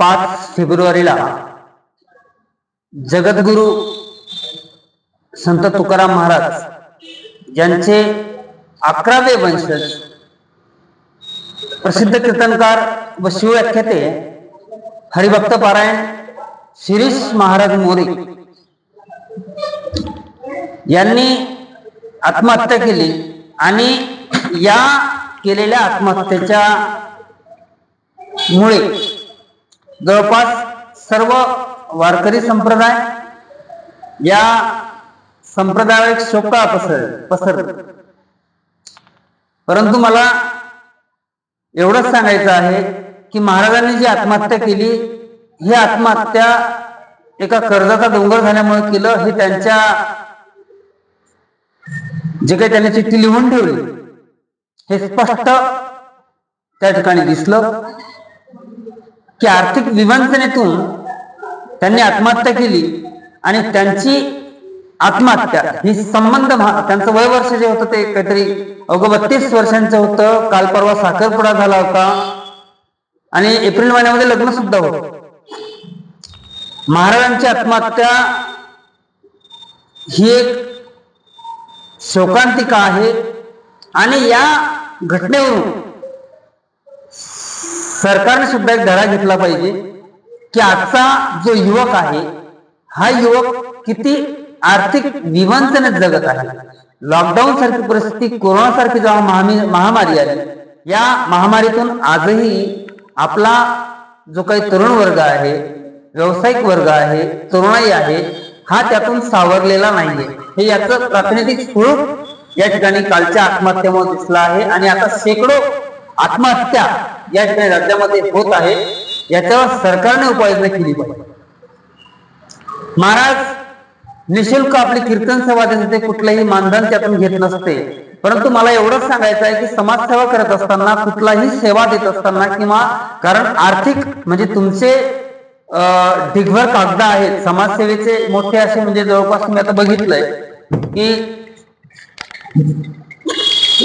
पाच फेब्रुवारीला जगद्गुरु संत तुकाराम महाराज यांचे अकरावे वंशज प्रसिद्ध कीर्तनकार व शिवव्याख्याते हरिभक्त पारायण शिरीष महाराज मोरे यांनी आत्महत्या केली आणि या केलेल्या आत्महत्येच्या मुळे जवळपास सर्व वारकरी संप्रदाय या संप्रदायावर एक शोका पसर पसर परंतु मला एवढंच सांगायचं आहे की महाराजांनी जी आत्महत्या केली ही आत्महत्या एका कर्जाचा डोंगर झाल्यामुळे केलं हे त्यांच्या जे काही त्यांनी चिठ्ठी लिहून ठेवली हे स्पष्ट त्या ठिकाणी दिसलं. की आर्थिक विवंचनेतून त्यांनी आत्महत्या केली आणि त्यांची आत्महत्या ही संबंध त्यांचं वय वर्ष जे होतं ते काहीतरी अवघं बत्तीस वर्षांचं होतं. काल परवा साखरपुडा झाला होता. आणि एप्रिल महिन्यामध्ये लग्न सुद्धा होत. महाराजांची आत्महत्या ही एक शोकांतिका आहे. आणि या घटनेवरून सरकारने सुद्धा एक धडा घेतला पाहिजे की आजचा जो युवक आहे हा युवक किती आर्थिक विवंचनेत जगत आहे. लॉकडाऊन सारखी परिस्थिती कोरोना सारखी जेव्हा महामारी आली या महामारीतून आजही आपला जो काही तरुण वर्ग आहे व्यावसायिक वर्ग आहे तरुणाई आहे हा त्यातून सावरलेला नाहीये. हे याचं प्रातिनिधिक स्वरूप या ठिकाणी कालच्या आत्महत्येमुळे दिसलं आहे आणि आता शेकडो आत्महत्या या ठिकाणी राज्यामध्ये होत आहे. याच्यावर सरकारने उपाययोजना केली पाहिजे. महाराज निशुल्क आपली कीर्तन सेवा देते कुठलंही मानधन त्यातून घेत नसते. परंतु मला एवढंच सांगायचं आहे की समाजसेवा करत असताना कुठलाही सेवा देत असताना किंवा कारण आर्थिक म्हणजे तुमचे ढिगभर कागद आहेत. समाजसेवेचे मोठे असे म्हणजे जवळपास तुम्ही आता बघितलंय की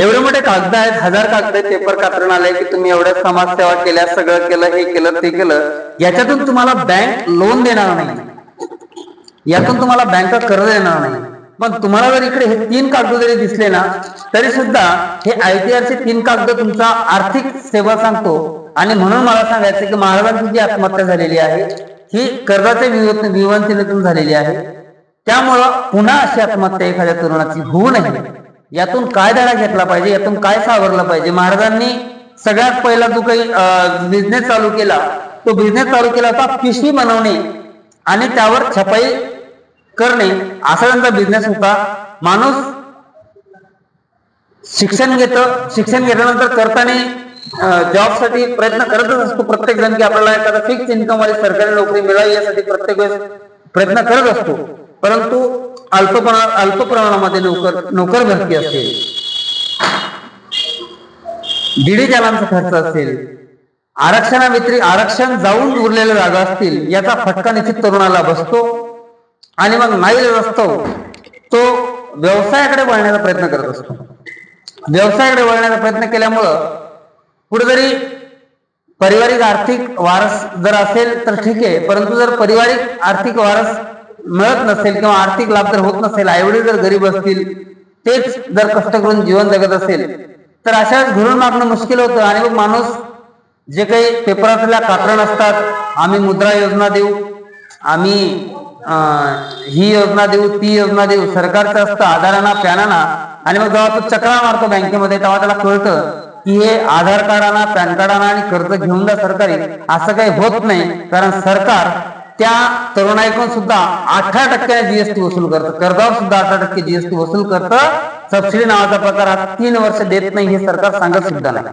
एवढे मोठे कागद आहेत हजार कागद आहेत पेपर कातरून आले की तुम्ही एवढ्या समाजसेवा केल्या सगळं केलं हे केलं ते केलं याच्यातून तुम्हाला बँक लोन देणार नाही. यातून तुम्हाला बँक कर्ज देणार नाही. पण तुम्हाला जर इकडे हे तीन कागद जरी दिसले ना तरी सुद्धा हे आयटीआरचे तीन कागद तुमचा आर्थिक सेवा सांगतो. आणि म्हणून मला सांगायचं की महाराजांची जी आत्महत्या झालेली आहे ही कर्जाच्या विवंचनेतून झालेली आहे. त्यामुळं पुन्हा अशी आत्महत्या एखाद्या तरुणाची होऊ नये. यातून काय धडा घेतला पाहिजे? यातून काय सावरलं पाहिजे? महाराजांनी सगळ्यात पहिला जो काही बिझनेस चालू केला तो बिझनेस चालू केला होता पिशवी बनवणे आणि त्यावर छपाई करणे. असा त्यांचा बिझनेस होता. माणूस शिक्षण घेत शिक्षण घेतल्यानंतर करताना जॉबसाठी प्रयत्न करतच असतो प्रत्येक जण की आपल्याला एखादा फिक्स इन्कम वाली सरकारी नोकरी मिळावी यासाठी प्रत्येक वेळेस प्रयत्न करत असतो. परंतु अल्प अल्प प्रमाणामध्ये नोकर नोकर भरती असेल. दीडी चालांचा खर्च असेल. आरक्षणाव्यतिरिक्त आरक्षण जाऊन उरलेल्या जागा असतील याचा फटका निश्चित तरुणाला बसतो. आणि मग नाही असतो तो व्यवसायाकडे वळण्याचा प्रयत्न करत असतो. व्यवसायाकडे वळण्याचा प्रयत्न केल्यामुळं कुठेतरी पारिवारिक आर्थिक वारस जर असेल तर ठीक आहे परंतु जर पारिवारिक आर्थिक वारस मिळत नसेल किंवा आर्थिक लाभ जर होत नसेल आईवडील जर गरीब असतील तेच जर कष्ट करून जीवन जगत असेल तर अशा घरून मागणं मुश्किल होतं. आणि मग माणूस जे काही पेपरातल्या कात्रण असतात आम्ही मुद्रा योजना देऊ आम्ही ही योजना देऊ ती योजना देऊ सरकारचं असतं आधाराना पॅनाना आणि मग जेव्हा तो चक्रा मारतो बँकेमध्ये तेव्हा त्याला कळतं की हे आधार कार्डाना पॅन कार्डाना आणि कर्ज घेऊन जा सरकारी असं काही होत नाही. कारण सरकार त्या तरुणाईकडून सुद्धा अठरा टक्क्याने जीएसटी वसूल करतं. कर्जावर सुद्धा अठरा टक्के जीएसटी वसूल करतं. सबसिडी नावाचा प्रकार हा तीन वर्ष देत नाही हे सरकार सांगत सुद्धा नाही.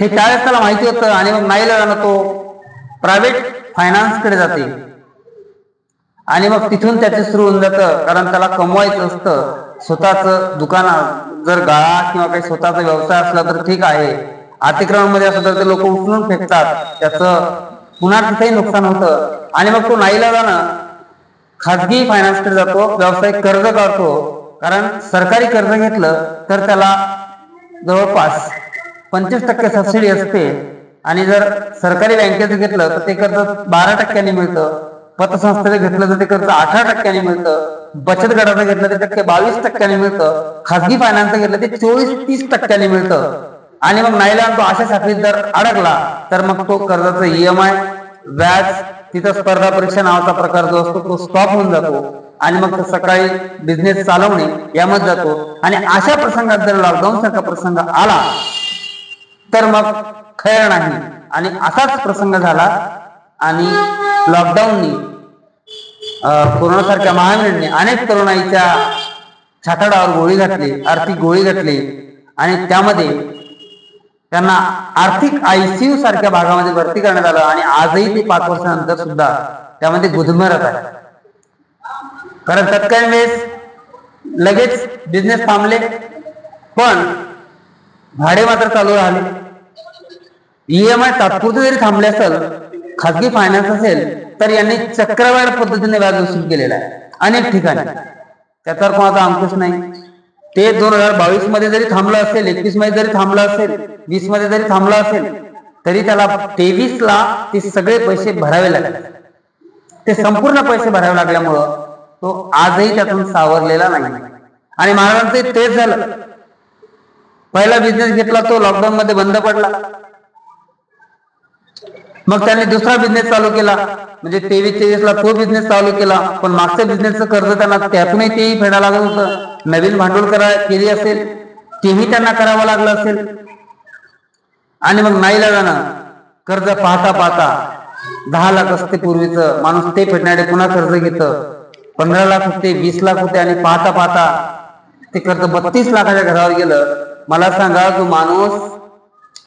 हे त्यावेळेस त्याला माहिती होतं आणि मग नाही लागलं तो प्रायव्हेट फायनान्सकडे जाते. आणि मग तिथून त्याचे सुरू होऊन जातं. कारण त्याला कमवायचं असतं. स्वतःच दुकान जर गाळा किंवा काही स्वतःचा व्यवसाय असला तर ठीक आहे. अतिक्रमणामध्ये असं तर ते लोक उचलून फेकतात. त्याचं पुन्हा तिथेही नुकसान होतं. आणि मग तो नाईलाजानं खाजगी फायनान्सकडे जातो व्यावसायिक कर्ज काढतो. कारण सरकारी कर्ज घेतलं तर त्याला जवळपास पंचवीस टक्के सबसिडी असते. आणि जर सरकारी बँकेचं घेतलं तर ते कर्ज बारा टक्क्यांनी मिळतं. पतसंस्थेचं घेतलं तर ते कर्ज अठरा टक्क्यांनी मिळतं. बचत गटाचं घेतलं तर टक्के बावीस टक्क्यांनी मिळतं. खासगी फायनान्सचं घेतलं ते चोवीस तीस टक्क्यांनी मिळतं. आणि मग नाहीला तो अशा साखळीत जर अडकला तर मग तो कर्जाचा ईएमआय व्याज तिथं स्पर्धा परीक्षा नावाचा प्रकार जो असतो तो स्टॉप होऊन जातो. आणि मग सकाळी बिझनेस चालवणे यामध्ये जातो. आणि अशा प्रसंगात जर लॉकडाऊन सारखा प्रसंग आला तर मग खैर नाही. आणि असाच प्रसंग झाला आणि लॉकडाऊननी कोरोनासारख्या महामारीने अनेक तरुणाईच्या छाताडावर गोळी घातली आर्थिक गोळी घातली. आणि त्यामध्ये त्यांना आर्थिक आयसीयू सारख्या भागामध्ये भरती करण्यात आलं आणि आजही ते पाच वर्षानंतर सुद्धा त्यामध्ये गुदमरत आहे कारण तत्कालीन वेळेस लगेच बिझनेस थांबले पण भाडे मात्र चालू राहिले. ईएमआय तात्पुरते जरी थांबले असेल खाजगी फायनान्स असेल तर यांनी चक्रवाढ पद्धतीने व्याज वसूल केलेला आहे. अनेक ठिकाणी. त्याच्यावर कोणाचा अंकुश नाही. ते दोन हजार बावीसमध्ये जरी थांबलं असेल एकवीसमध्ये जरी थांबलं असेल वीसमध्ये जरी थांबलं असेल तरी त्याला तेवीस ला ते सगळे पैसे भरावे लागले. ते संपूर्ण पैसे भरावे लागल्यामुळं तो आजही त्यातून सावरलेला नाही. आणि महाराजांचं तेच झालं. पहिला बिझनेस घेतला तो लॉकडाऊन मध्ये बंद पडला. मग त्यांनी दुसरा बिझनेस चालू केला. म्हणजे तेवीस तेवीस ला तो बिझनेस चालू केला. पण मागच्या बिझनेसचं कर्ज त्यांना त्यातूनही तेही फेडा लागत होतं. नवीन भांडवल करा केली असेल तेही त्यांना करावं लागलं असेल. आणि मग नाईला जाणं कर्ज पाहता पाहता दहा लाख असते पूर्वीच माणूस ते फेडण्यासाठी पुन्हा कर्ज घेत. पंधरा लाख होते वीस लाख होते आणि पाहता पाहता ते कर्ज बत्तीस लाखाच्या घरावर गेलं. मला सांगा जो माणूस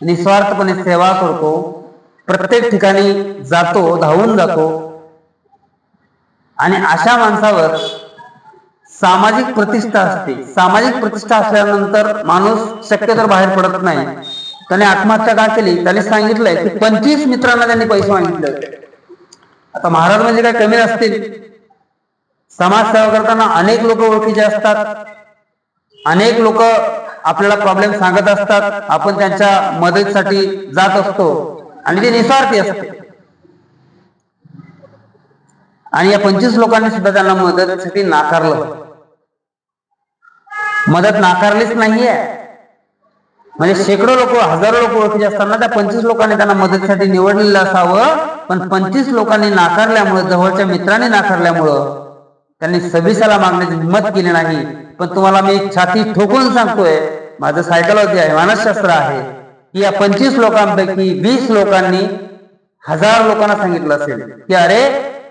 निस्वार्थपणे सेवा करतो प्रत्येक ठिकाणी जातो धावून जातो. आणि अशा माणसावर सामाजिक प्रतिष्ठा असते. सामाजिक प्रतिष्ठा असल्यानंतर माणूस शक्यतो बाहेर पडत नाही. त्याने आत्महत्या का केली? त्याने सांगितलंय की पंचवीस मित्रांना त्यांनी पैसे मागितले. आता महाराज म्हणजे काय? कमी असतील समाजसेवा करताना अनेक लोक ओळखीचे असतात. अनेक लोक आपल्याला प्रॉब्लेम सांगत असतात. आपण त्यांच्या मदतीसाठी जात असतो. आणि ते निस्वार्थी असते. आणि या पंचवीस लोकांनी सुद्धा त्यांना मदतीसाठी नाकारलं. मदत नाकारलीच नाहीये. म्हणजे शेकडो लोक हजारो लोक ओळखीचे असताना त्या पंचवीस लोकांनी त्यांना मदतीसाठी निवडलेलं असावं. पण पंचवीस लोकांनी नाकारल्यामुळं जवळच्या मित्रांनी नाकारल्यामुळं त्यांनी सभिसाला मागण्याची हिंमत केली नाही. पण तुम्हाला मी छाती ठोकून सांगतोय माझं सायकोलॉजी आहे मानसशास्त्र आहे की या पंचवीस लोकांपैकी वीस लोकांनी हजार लोकांना सांगितलं असेल की अरे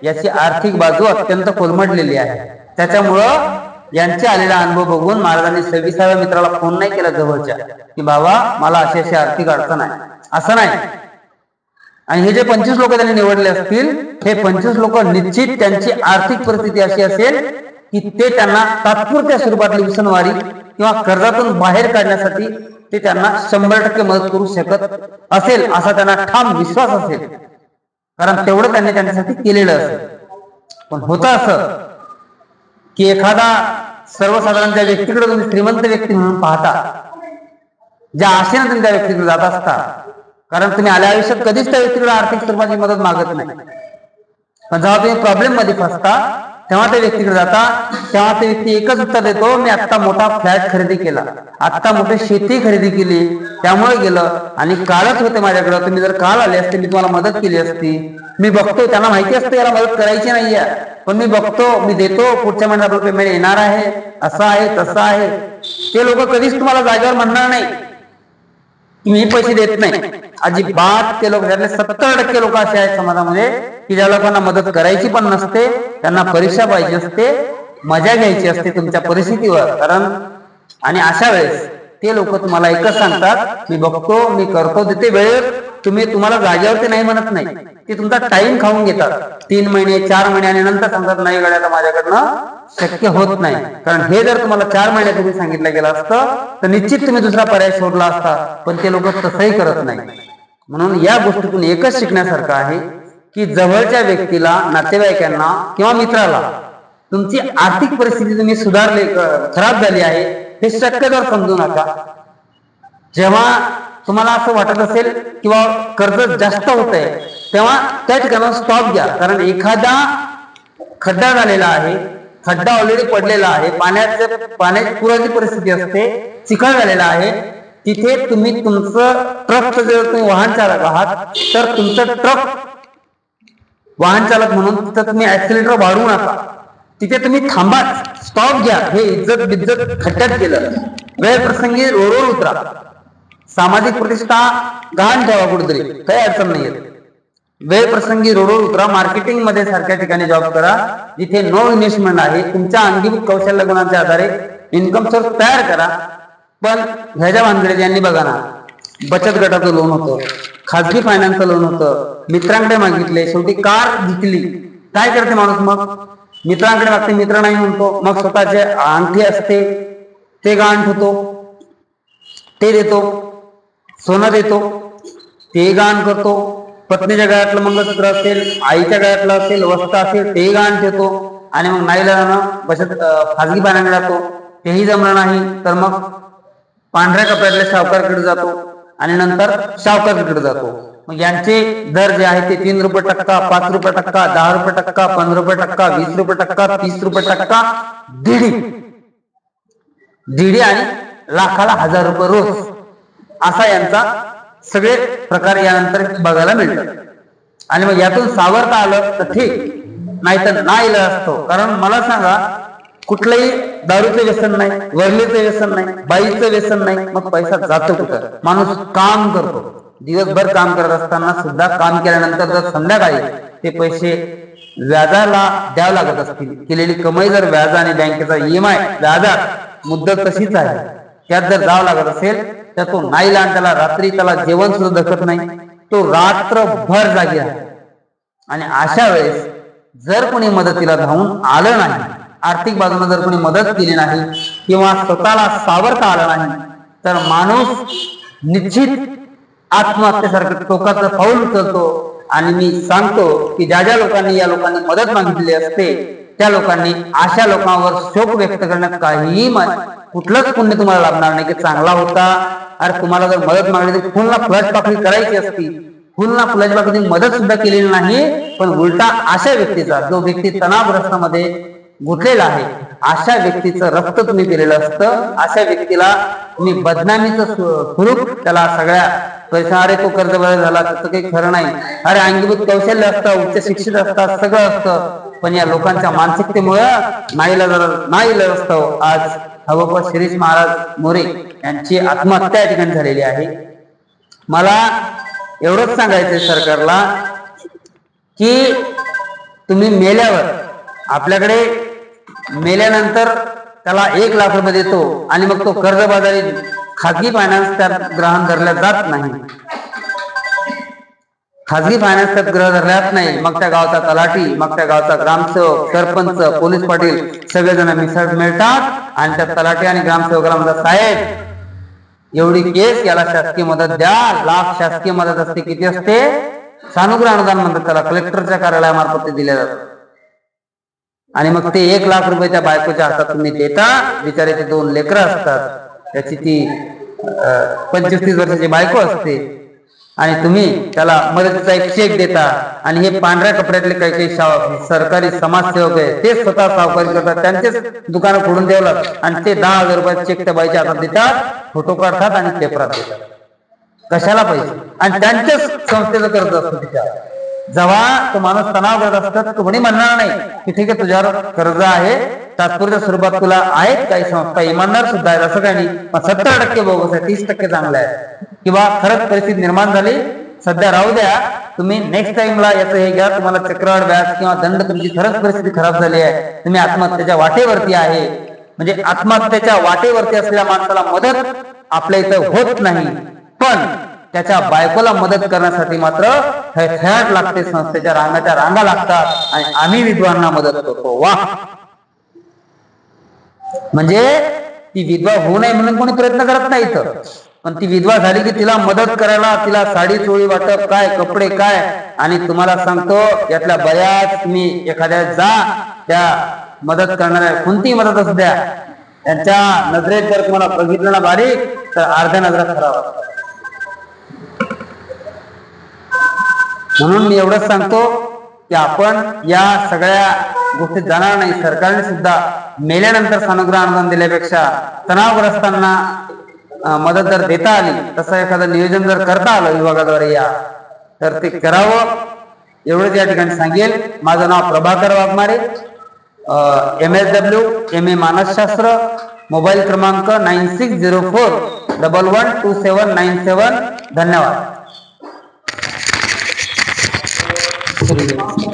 याची आर्थिक बाजू अत्यंत कोलमडलेली आहे. त्याच्यामुळं यांचे आलेला अनुभव बघून महाराजांनी सव्वीसाव्या मित्राला फोन नाही केला जवळच्या की बाबा मला अशी अशी आर्थिक अडचण आहे. असं नाही. आणि हे जे पंचवीस लोक त्यांनी निवडले असतील हे पंचवीस लोक निश्चित त्यांची आर्थिक परिस्थिती अशी असेल की ते त्यांना तात्पुरत्या स्वरूपातली उसनवारी किंवा कर्जातून बाहेर काढण्यासाठी ते त्यांना शंभर टक्के मदत करू शकत असेल असा त्यांना ठाम विश्वास असेल. कारण तेवढं त्यांनी त्यांच्यासाठी केलेलं असेल. पण होतं असं की एखादा सर्वसाधारण ज्या व्यक्तीकडे तुम्ही श्रीमंत व्यक्ती म्हणून पाहता. ज्या आशेने तुम्ही त्या व्यक्तीकडे जात असता. कारण तुम्ही आल्या आयुष्यात कधीच त्या व्यक्तीकडे आर्थिक स्वरूपाची मदत मागत नाही. पण जेव्हा तुम्ही प्रॉब्लेममध्ये फसता तेव्हा त्या व्यक्तीकडे जाता तेव्हा ते व्यक्ती एकच उत्तर देतो मी आता मोठा फ्लॅट खरेदी केला. आता मोठी शेती खरेदी केली. त्यामुळे गेलं आणि कालच होते माझ्याकडे. तुम्ही जर काल आले असते मी तुम्हाला मदत केली असती. मी बघतो त्यांना माहिती असते याला मदत करायची नाहीये. पण मी बघतो मी देतो पुढच्या महिन्यात पेमेंट येणार आहे. असं आहे तसं आहे. ते लोक कधीच तुम्हाला जागेवर म्हणणार नाही. मी पैसे देत नाही. अजिबात ते लोक त्यातले सत्तर टक्के लोक असे आहेत समाजामध्ये की ज्या लोकांना मदत करायची पण नसते त्यांना परीक्षा पाहिजे असते मजा घ्यायची असते तुमच्या परिस्थितीवर. कारण आणि अशा वेळेस ते लोक तुम्हाला एकच सांगतात मी बघतो मी करतो तिथे वेळेत तुम्ही तुम्हाला जागेवरती नाही म्हणत नाही. ते तुमचा टाइम खाऊन घेतात. तीन महिने चार महिने आणि नंतर सांगतात नाही गड्याला माझ्याकडनं शक्य होत नाही. कारण हे जर तुम्हाला चार महिन्यापूर्वी सांगितलं गेलं असतं तर निश्चित तुम्ही दुसरा पर्याय शोधला असता. पण ते लोक तसंही करत नाही. म्हणून या गोष्टीतून एकच शिकण्यासारखं आहे की जवळच्या व्यक्तीला नातेवाईकांना किंवा मित्राला तुमची आर्थिक परिस्थिती तुम्ही सुधारली खराब झाली आहे हे शक्यतोवर समजू नका. जेव्हा तुम्हाला असं वाटत असेल किंवा कर्ज जास्त होत आहे तेव्हा त्या ठिकाणी स्टॉप घ्या. कारण एखादा खड्डा झालेला आहे खड्डा ऑलरेडी पडलेला आहे पाण्याचं पाण्याची पुराची परिस्थिती असते चिखल झालेला आहे तिथे तुम्ही तुमचं ट्रकचं जर तुम्ही वाहन चालक आहात तर तुमचं ट्रक वाहन चालक म्हणून तिथं तुम्ही ऍक्सिलेटर वाढवू नका. तिथे तुम्ही थांबा. स्टॉप घ्या. हे इज्जत बिज्जत खट्ट्यात केलं. वेळ प्रसंगी रोडवर उतरा. सामाजिक प्रतिष्ठा गहाण ठेवा कुठेतरी. काही अडचण नाही वेळ प्रसंगी रोडवर उतरा. मार्केटिंगमध्ये सारख्या ठिकाणी जॉब करा. जिथे नो इन्व्हेस्टमेंट आहे तुमच्या अंगीभूत कौशल्य गुणांच्या आधारे इन्कम सोर्स तयार करा. पण ह्याच्या भानगडे यांनी बघा ना बचत गटाचं लोन होतं खाजगी फायनान्सचं लोन होतं मित्रांकडे मागितले शेवटी कार घेतली काय करते माणूस मग? मित्रांकडे मागते मित्र नाही म्हणतो. मग स्वतःचे अंगठी असते ते गाण ठेवतो ते देतो सोनं देतो ते गाण करतो. पत्नीच्या गळ्यातलं मंगळसूत्र असेल आईच्या गळ्यातलं असेल वस्त्र असेल ते गाण ठेवतो. आणि मग नाईला बचत खाजगी पाण्याकडे जातो. तेही जमलं नाही तर मग पांढऱ्या कपड्यातल्या सावकारकडे जातो. आणि नंतर सावकारकडे जातो. मग यांचे दर जे आहे ते तीन रुपये टक्का पाच रुपये टक्का दहा रुपये टक्का पंधरा रुपये टक्का वीस रुपये टक्का तीस रुपये टक्का दीडी. दीडी आणि लाखाला हजार रुपये रोज. असा यांचा सगळे प्रकार यानंतर बघायला मिळतात. आणि मग यातून सावरता आलं तर ठीक. नाहीतर ना इला असतो. कारण मला सांगा कुठलंही दारूचं व्यसन नाही वरलीचं व्यसन नाही बाईचं व्यसन नाही मग पैसा जातो कुठं? माणूस काम करतो. दिवसभर काम करत असताना सुद्धा काम केल्यानंतर जर संध्याकाळी ते पैसे व्याजाला द्यावं लागत असतील केलेली कमाई जर व्याज आणि बँकेचा ईएमआय व्याजात मुद्दत तशीच आहे. त्यात जर जावं लागत असेल तर तो नाही लहान त्याला रात्री त्याला जेवण सुद्धा दखत नाही. तो रात्रभर जागी आहे आणि अशा वेळेस जर कोणी मदतीला धावून आलं नाही आर्थिक बाजूने जर कोणी मदत केली नाही किंवा स्वतःला सावरता आलं नाही तर माणूस निश्चित आत्महत्येसारखं टोकाचं पाऊल उचलतो आणि मी सांगतो की ज्या ज्या लोकांनी या लोकांनी मदत मागितली असते त्या लोकांनी अशा लोकांवर शोक व्यक्त करण्यात काहीही म- कुठलंच पुण्य तुम्हाला लाभणार नाही की चांगला होता. अरे तुम्हाला जर मदत मागली तर फुलना फ्लॅट पाकळी करायची असती. फुलना फ्लॅट पाकळी मदत सुद्धा केलेली नाही पण उलटा अशा व्यक्तीचा जो व्यक्ती तणावग्रस्तामध्ये गुंतलेला आहे. अशा व्यक्तीचं रक्त तुम्ही दिलेलं असतं. अशा व्यक्तीला तुम्ही बदनामीचं स्वरूप त्याला सगळ्या पैसा अरे तो कर्ज झाला त्याचं काही खरं नाही. अरे अंगीभूत कौशल्य असतं उच्च शिक्षित असतात सगळं असतं. पण या लोकांच्या मानसिकतेमुळं नाईला जर नाईला असतं. आज हवप शिरीष महाराज मोरे यांची आत्महत्या या ठिकाणी झालेली आहे. मला एवढंच सांगायचंय सरकारला की तुम्ही मेल्यावर आपल्याकडे मेल्यानंतर त्याला एक लाख रुपये देतो आणि मग तो कर्जबाजारी खाजगी फायनान्स त्यात ग्रहण धरल्या जात नाही. खाजगी फायनान्स त्यात ग्रह धरल्यात नाही. मग त्या गावचा तलाठी मग त्या गावचा ग्रामसेवक सरपंच पोलीस पाटील सगळेजण मिसळ मिळतात आणि त्या तलाठी आणि ग्रामसेवकाला म्हणतात साहेब एवढी केस याला शासकीय मदत द्या. लाख शासकीय मदत असते किती असते? सानुग्रह अनुदान म्हणतात त्याला. कलेक्टरच्या कार्यालयामार्फत ते जातात. आणि मग ते एक लाख रुपये त्या बायकोच्या हातात तुम्ही देता बिचारे ते दोन लेकरं असतात. त्याची ती पंचवीस तीस वर्षाची बायको असते. आणि तुम्ही त्याला मदतीचा एक चेक देता. आणि हे पांढऱ्या कपड्यातले काही काही सरकारी समाजसेवक आहे ते स्वतः सावकारी करतात. त्यांचेच दुकानं फोडून द्यावं आणि ते दहा हजार रुपये चेक त्या बाईच्या हातात देतात फोटो काढतात आणि पेपरात देतात. कशाला पाहिजे आणि त्यांच्याच संस्थेचं कर्ज असतं तिच्या. जेव्हा तो माणूस तणावग्रस्त असतात कोणी म्हणणार नाही की ठीक आहे तुझ्यावर कर्ज आहे तात्पुरत्या स्वरूपात तुला आहेत काही संस्था इमानदार सुद्धा आहेत असं काही नाही. पण सत्तर टक्के बोगस आहे तीस टक्के चांगलं आहे. किंवा खरंच परिस्थिती निर्माण झाली सध्या राहू द्या तुम्ही नेक्स्ट टाइमला याचं हे घ्या तुम्हाला चक्रवाढ व्याज किंवा दंड तुमची खरंच परिस्थिती खराब झाली आहे. तुम्ही आत्महत्येच्या वाटेवरती आहे. म्हणजे आत्महत्येच्या वाटेवरती असलेल्या माणसाला मदत आपल्या इथं होत नाही. पण त्याच्या बायकोला मदत करण्यासाठी मात्र थयाट लागते संस्थेच्या रांगाच्या रांगा लागतात आणि आम्ही विद्वांना मदत करतो. वा. म्हणजे ती विधवा होऊ नये म्हणून कोणी प्रयत्न करत नाही इथं. पण ती विधवा झाली की तिला मदत करायला तिला साडी चोळी वाटप काय कपडे काय? आणि तुम्हाला सांगतो यातल्या बऱ्याच तुम्ही एखाद्या जा त्या मदत करणाऱ्या कोणतीही मदत असू द्या. त्यांच्या नजरेत जर तुम्हाला बघितलं ना बारीक तर अर्ध्या नजरा खराब असतात. म्हणून मी एवढंच सांगतो की आपण या सगळ्या गोष्टीत जाणार नाही. सरकारने सुद्धा मेल्यानंतर सानुग्रह अनुदान दिल्यापेक्षा तणावग्रस्तांना मदत जर देता आली तसं एखादं नियोजन जर करता आलं विभागाद्वारे या तर ते करावं. एवढंच या ठिकाणी सांगेल. माझं नाव Prabhakar Waghmare M S W M A मानसशास्त्र मोबाईल क्रमांक nine six zero four double one two seven nine seven. धन्यवाद. Okay.